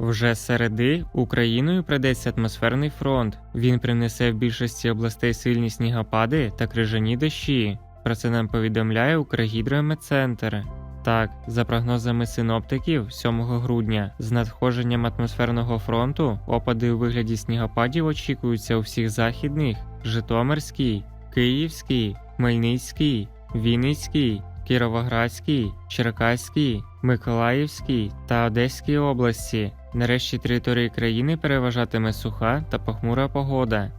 Вже середи Україною прийдеться атмосферний фронт. Він принесе в більшості областей сильні снігопади та крижані дощі. Про це нам повідомляє Укргідрометцентр. Так, за прогнозами синоптиків, 7 грудня з надходженням атмосферного фронту опади у вигляді снігопадів очікуються у всіх західних: Житомирській, Київській, Хмельницькій, Вінницькій, Кіровоградській, Черкаській, Миколаївській та Одеській області. Нарешті території країни переважатиме суха та похмура погода.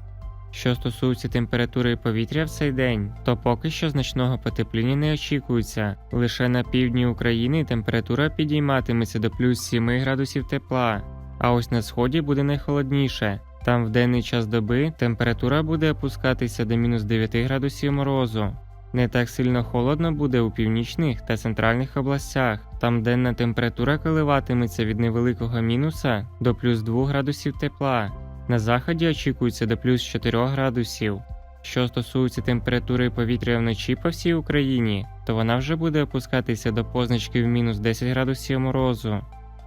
Що стосується температури повітря в цей день, то поки що значного потепління не очікується. Лише на півдні України температура підійматиметься до плюс 7 градусів тепла, а ось на сході буде найхолодніше. Там в денний час доби температура буде опускатися до мінус 9 градусів морозу. Не так сильно холодно буде у північних та центральних областях. Там денна температура коливатиметься від невеликого мінуса до плюс 2 градусів тепла. На заході очікується до плюс 4 градусів. Що стосується температури повітря вночі по всій Україні, то вона вже буде опускатися до позначки в мінус 10 градусів морозу.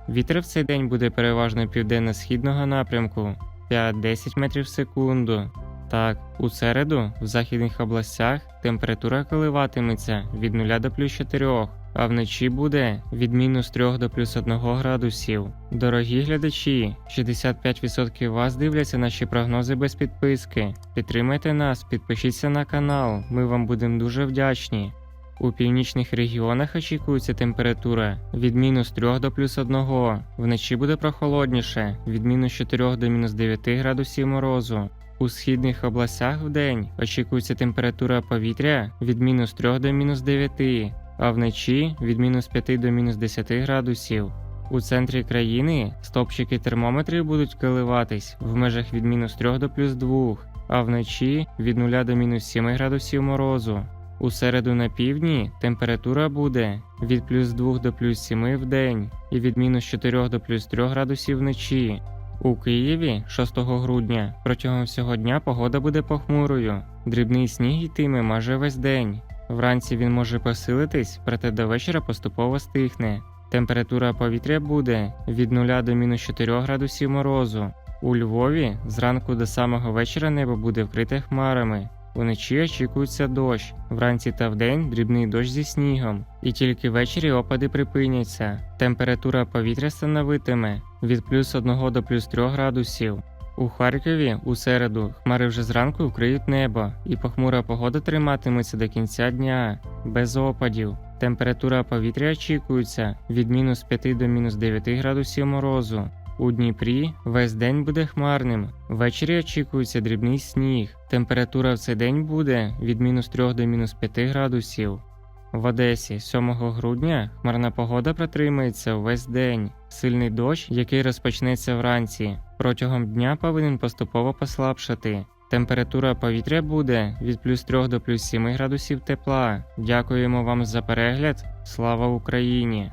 Вітер в цей день буде переважно південно-східного напрямку 5-10 метрів в секунду. Так, у середу в західних областях температура коливатиметься від 0 до плюс 4, а вночі буде від мінус 3 до плюс 1 градусів. Дорогі глядачі, 65% вас дивляться наші прогнози без підписки. Підтримайте нас, підпишіться на канал, ми вам будемо дуже вдячні. У північних регіонах очікується температура від мінус 3 до плюс 1, вночі буде прохолодніше від мінус 4 до мінус 9 градусів морозу. У східних областях в день очікується температура повітря від мінус 3 до мінус 9, а вночі від мінус 5 до мінус 10 градусів. У центрі країни стопчики термометрів будуть коливатись в межах від мінус 3 до плюс 2, а вночі від 0 до мінус 7 градусів морозу. У середу на півдні температура буде від плюс 2 до плюс 7 в день і від мінус 4 до плюс 3 градусів вночі. У Києві 6 грудня протягом всього дня погода буде похмурою. Дрібний сніг йтиме майже весь день. Вранці він може посилитись, проте до вечора поступово стихне. Температура повітря буде від 0 до мінус 4 градусів морозу. У Львові зранку до самого вечора небо буде вкрите хмарами. Уночі очікується дощ, вранці та вдень дрібний дощ зі снігом, і тільки ввечері опади припиняться. Температура повітря становитиме від плюс 1 до плюс 3 градусів. У Харкові у середу хмари вже зранку вкриють небо, і похмура погода триматиметься до кінця дня, без опадів. Температура повітря очікується від мінус 5 до мінус 9 градусів морозу. У Дніпрі весь день буде хмарним. Ввечері очікується дрібний сніг. Температура в цей день буде від мінус 3 до мінус 5 градусів. В Одесі 7 грудня хмарна погода протримається весь день. Сильний дощ, який розпочнеться вранці, протягом дня повинен поступово послабшати. Температура повітря буде від плюс 3 до плюс 7 градусів тепла. Дякуємо вам за перегляд. Слава Україні!